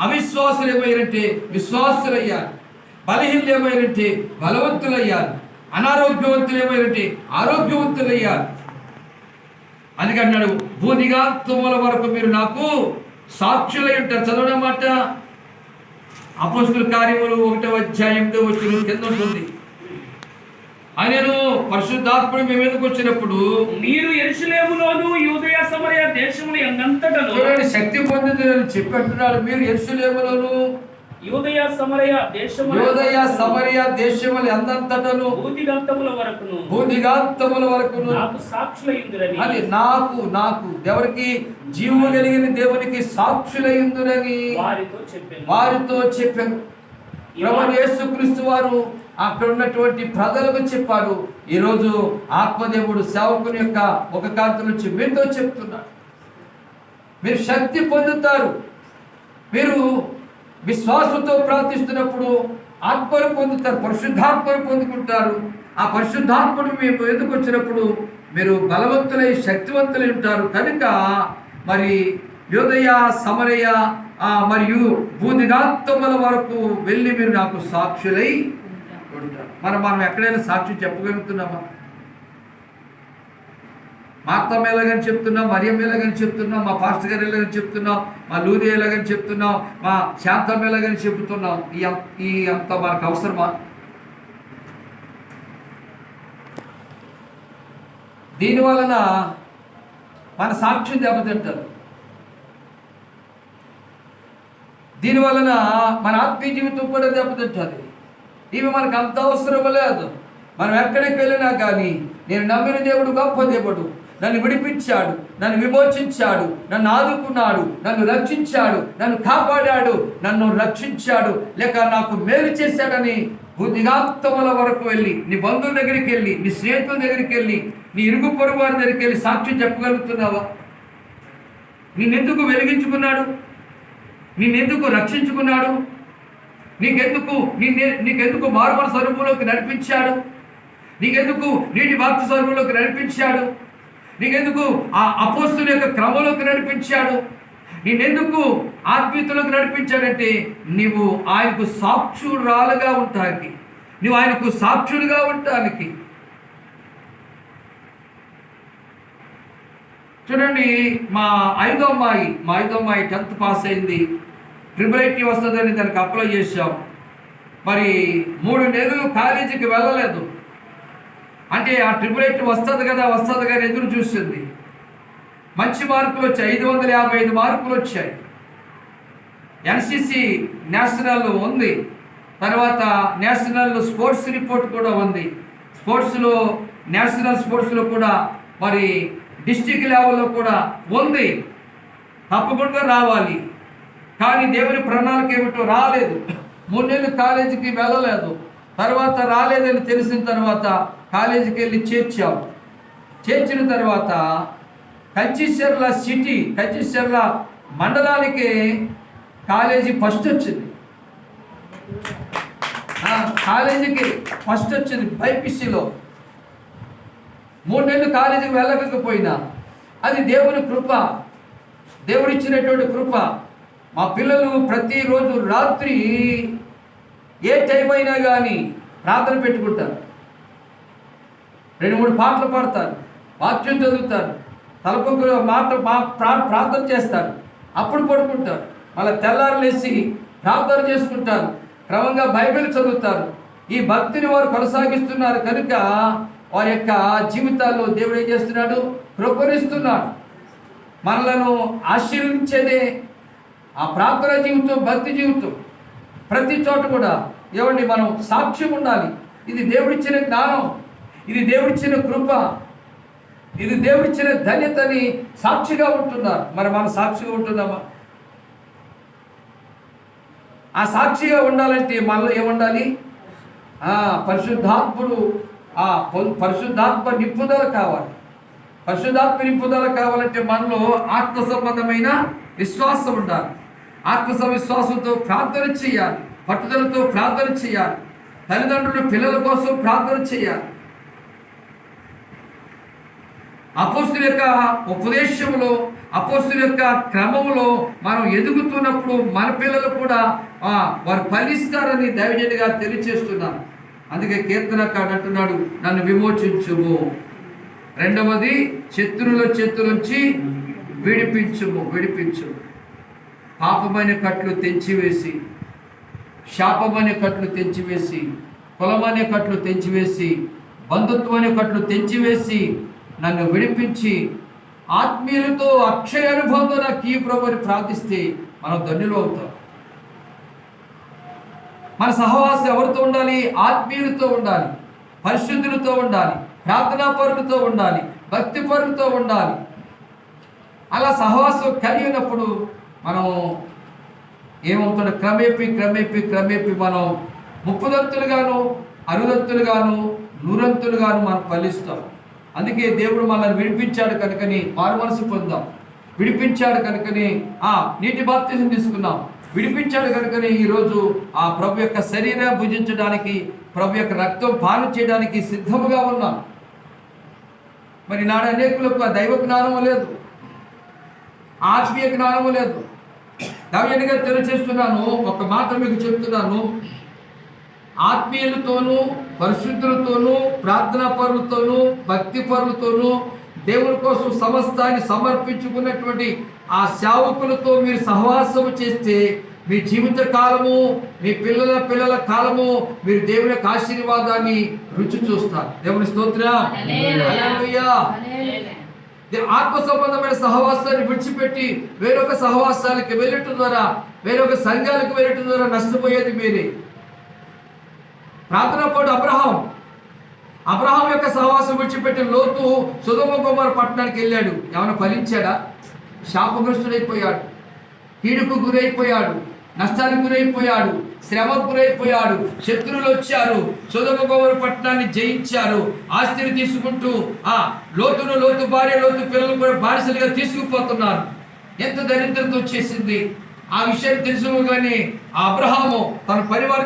అవిశ్వాసులు ఏమైనంటే విశ్వాసులయ్యారు బలహీనలు ఏమైనంటే బలవంతులయ్యారు అనారోగ్యవంతులు ఏమయ్యారంటే ఆరోగ్యవంతులయ్యారు అందుకే అన్నాడు భూదిగాత్మల వరకు మీరు నాకు సాక్షులై ఉంటారు చదవడం మాట? అపస్తుల కార్యములు ఒకటో అధ్యాయంలో వచ్చిన కింద ఉంటుంది. ఆయనను పరిశుద్ధాత్ముడు మేము ఎందుకు వచ్చినప్పుడు? మీరు ఎరుసలేములోను యూదయ సమరయ దేశములు ఎందంతటను చూడండి శక్తి పొందుతుందని చెప్పి అంటున్నాడు మీరు ఎరుసలేములోను యూదయ సమరయ దేశములు యోదయ సమరయ దేశములు ఎందంతటను భూతిగంతముల వరకును భూదిగాత్తముల వరకును నాకు సాక్షులయ్యుందిరని అది నాకు నాకు ఎవరికి? జీవు కలిగిన దేవునికి సాక్షులైందురని వారితో చెప్పాను. వారితో చెప్పాను. ప్రభు యేసుక్రీస్తు వారు అక్కడ ఉన్నటువంటి ప్రజలకు చెప్పాడు. ఈరోజు ఆత్మదేవుడు సేవకుని యొక్క ఒక కాంతి నుంచి మీతో చెప్తున్నాడు. మీరు శక్తి పొందుతారు. మీరు విశ్వాసంతో ప్రార్థిస్తున్నప్పుడు ఆత్మను పొందుతారు పరిశుద్ధాత్మను పొందుకుంటారు. ఆ పరిశుద్ధాత్మను మేము ఎందుకు వచ్చినప్పుడు మీరు బలవంతులై శక్తివంతులై ఉంటారు. కనుక మరి యోదయ సమరయ మరియు భూదిగాత్తముల వరకు వెళ్ళి మీరు నాకు సాక్షులై మనం మనం ఎక్కడైనా సాక్షి చెప్పగలుగుతున్నామా? మా అత్తమ్మ ఎలాగని చెప్తున్నాం మరియమ్మ ఎలాగని చెప్తున్నాం మా పాస్టర్ గారు ఎలాగని చెప్తున్నాం మా లూరి ఎలాగని చెప్తున్నాం మా శాంతమ్మ ఎలాగని చెప్తున్నాం ఈ ఈ అంత మనకు అవసరమా? దీని వలన మన సాక్ష్యం దెబ్బతింటారు దీని వలన మన ఆత్మీయ జీవితం కూడా దెబ్బతింటుంది. ఇవి మనకు అంత అవసరం లేదు. మనం ఎక్కడికి వెళ్ళినా కానీ నేను నమ్మిన దేవుడు గొప్ప దేవుడు. నన్ను విడిపించాడు నన్ను విమోచించాడు నన్ను ఆదుకున్నాడు నన్ను రక్షించాడు నన్ను కాపాడాడు నన్ను రక్షించాడు. లేక నాకు మేలు చేశాడని బుద్ధిగాత్తముల వరకు వెళ్ళి నీ బంధువుల దగ్గరికి వెళ్ళి నీ స్నేహితుల దగ్గరికి వెళ్ళి నీ ఇరుగు పొరుగు వారి దగ్గరికి వెళ్ళి సాక్ష్యం చెప్పగలుగుతున్నావా? నిన్నెందుకు వెలిగించుకున్నాడు? నిన్నెందుకు రక్షించుకున్నాడు? నీకెందుకు? నిన్నే నీకెందుకు మార్మల స్వరూపంలోకి నడిపించాడు? నీకెందుకు నీటి భక్తి స్వరూపంలోకి నడిపించాడు? నీకెందుకు ఆ అపోస్తుల యొక్క క్రమంలోకి నడిపించాడు? నిన్నెందుకు ఆత్మీయతలోకి నడిపించాడంటే నీవు ఆయనకు సాక్షురాలుగా ఉంటానికి నువ్వు ఆయనకు సాక్షుడిగా ఉండటానికి. చూడండి మా ఐదో అమ్మాయి మా ఐదో అమ్మాయి టెన్త్ పాస్ అయింది. ట్రిపుల్ ఐటీ వస్తుందని దానికి అప్లై చేశాం. మరి మూడు నెలలు కాలేజీకి వెళ్ళలేదు. అంటే ఆ ట్రిపుల్ ఐటీ వస్తుంది కదా వస్తుంది కదా ఎదురు చూస్తుంది మంచి మార్కులు వచ్చాయి ఐదు వందల యాభై ఐదు మార్కులు వచ్చాయి. ఎన్సిసి నేషనల్ ఉంది. తర్వాత నేషనల్ స్పోర్ట్స్ రిపోర్ట్ కూడా ఉంది. స్పోర్ట్స్లో నేషనల్ స్పోర్ట్స్లో కూడా మరి డిస్టిక్ లెవెల్లో కూడా ఉంది. తప్పకుండా రావాలి. కానీ దేవుని ప్రణాళిక ఏమిటో రాలేదు. మూడు నెలలు కాలేజీకి వెళ్ళలేదు. తర్వాత రాలేదని తెలిసిన తర్వాత కాలేజీకి వెళ్ళి చేర్చాం. చేర్చిన తర్వాత కంచిశర్ల సిటీ కంచిశర్ల మండలానికి కాలేజీ ఫస్ట్ వచ్చింది. కాలేజీకి ఫస్ట్ వచ్చింది బైపీసీలో. మూడు నెలలు కాలేజీకి వెళ్ళకపోయినా అది దేవుని కృప. దేవుడిచ్చినటువంటి కృప. మా పిల్లలు ప్రతిరోజు రాత్రి ఏ టైం అయినా కానీ ప్రార్థన పెట్టుకుంటారు. రెండు మూడు పాటలు పాడతారు వాక్యం చదువుతారు తలపొక్క మాట ప్రా- ప్రార్థన చేస్తారు. అప్పుడు పడుకుంటారు. మళ్ళీ తెల్లారు లేచి ప్రార్థన చేసుకుంటారు. క్రమంగా బైబిల్ చదువుతారు. ఈ భక్తిని వారు కొనసాగిస్తున్నారు కనుక వారి యొక్క జీవితాల్లో దేవుడు ఏం చేస్తున్నాడు? కృపరిస్తున్నాడు మనలను ఆశీర్వించేదే ఆ ప్రార్థన జీవితం భక్తి జీవితం ప్రతి చోట కూడా ఏమండి మనం సాక్ష్యం ఉండాలి. ఇది దేవుడిచ్చిన జ్ఞానం ఇది దేవుడిచ్చిన కృప ఇది దేవుడిచ్చిన ధన్యతని సాక్షిగా ఉంటున్నారు. మరి మనం సాక్షిగా ఉంటున్నామా? ఆ సాక్షిగా ఉండాలంటే మనలో ఏముండాలి? పరిశుద్ధాత్ముడు ఆ పరిశుద్ధాత్మ నింపుదల కావాలి. పరిశుద్ధాత్మ నింపుదల కావాలంటే మనలో ఆత్మ సంబంధమైన విశ్వాసం ఉండాలి. ఆత్మసవిశ్వాసంతో ప్రార్థన చేయాలి పట్టుదలతో ప్రార్థన చేయాలి తల్లిదండ్రులు పిల్లల కోసం ప్రార్థన చేయాలి. అపోస్తుల యొక్క ఉపదేశంలో అపోస్తుల యొక్క క్రమంలో మనం ఎదుగుతున్నప్పుడు మన పిల్లలు కూడా వారు ఫలిస్తారని దైవజనుడిగా తెలియచేస్తున్నారు. అందుకే కీర్తనకాడు అంటున్నాడు నన్ను విమోచించుము. రెండవది శత్రువుల చేతు నుంచి విడిపించుము విడిపించుము. పాపమైన కట్లు తెంచివేసి శాపమైన కట్లు తెంచివేసి కులమనే కట్లు తెంచివేసి బంధుత్వమైన కట్లు తెంచివేసి నన్ను విడిపించి ఆత్మీయులతో అక్షయ అనుబంధం నాకు ఈ ప్రభుని ప్రార్థిస్తే మనం ధన్యులు అవుతాం. మన సహవాసం ఎవరితో ఉండాలి? ఆత్మీయులతో ఉండాలి. పరిశుద్ధులతో ఉండాలి. ప్రార్థనా పరులతో ఉండాలి. భక్తి పరులతో ఉండాలి. అలా సహవాసం కలిగినప్పుడు మనం ఏమవుతాడు క్రమేపి క్రమేపి క్రమేపి మనం ముప్పదంతులుగాను అరుదంతులుగాను నూరంతులుగాను మనం ఫలిస్తాం. అందుకే దేవుడు మనల్ని విడిపించాడు కనుకని మారు మనసు పొందాం. విడిపించాడు కనుకని ఆ నీటి బాప్తిజం తీసుకున్నాం. విడిపించాడు కనుకని ఈరోజు ఆ ప్రభు యొక్క శరీరం భుజించడానికి ప్రభు యొక్క రక్తం పాలు చేయడానికి సిద్ధముగా ఉన్నాం. మరి నాడు అనేకులకు ఆ దైవ జ్ఞానము లేదు. ఆత్మీయ జ్ఞానము లేదు. దావ్యంగా తెలియచేస్తున్నాను ఒక మాట మీకు చెప్తున్నాను. ఆత్మీయులతోనూ పరిశుద్ధులతోనూ ప్రార్థనా పరులతోనూ భక్తి పరులతోనూ దేవుని కోసం సమస్తాన్ని సమర్పించుకున్నటువంటి ఆ సేవకులతో మీరు సహవాసము చేస్తే మీ జీవిత కాలము మీ పిల్లల పిల్లల కాలము మీరు దేవుని యొక్క ఆశీర్వాదాన్ని రుచి చూస్తారు. దేవుని స్తోత్రం. ఆత్మ సంబంధమైన సహవాసాన్ని విడిచిపెట్టి వేరొక సహవాసాలకి వెళ్ళటం ద్వారా వేరొక సంఘాలకు వెళ్ళటం ద్వారా నష్టపోయేది మీరే. ప్రార్థన పాటు అబ్రహాం. అబ్రహాం యొక్క సహవాసం విడిచిపెట్టి లోతు సుధమ కుమార్ పట్టణానికి వెళ్ళాడు. ఏమైనా ఫలించాడా? శాపగ్రస్తుడైపోయాడు. కీడుకు గురైపోయాడు. నష్టానికి గురైపోయాడు. శ్రమ గురైపోయాడు శత్రువులు వచ్చారు సుధమ పట్టణాన్ని జయించారు. ఆస్తిని తీసుకుంటూ ఆ లోతును లోతు భార్య లోతు పిల్లలు కూడా బానిసలుగా తీసుకుపోతున్నారు. ఎంత దరిద్రత వచ్చేసింది. ఆ విషయం తెలుసుకోగానే ఆ అబ్రహాము తన పరివారం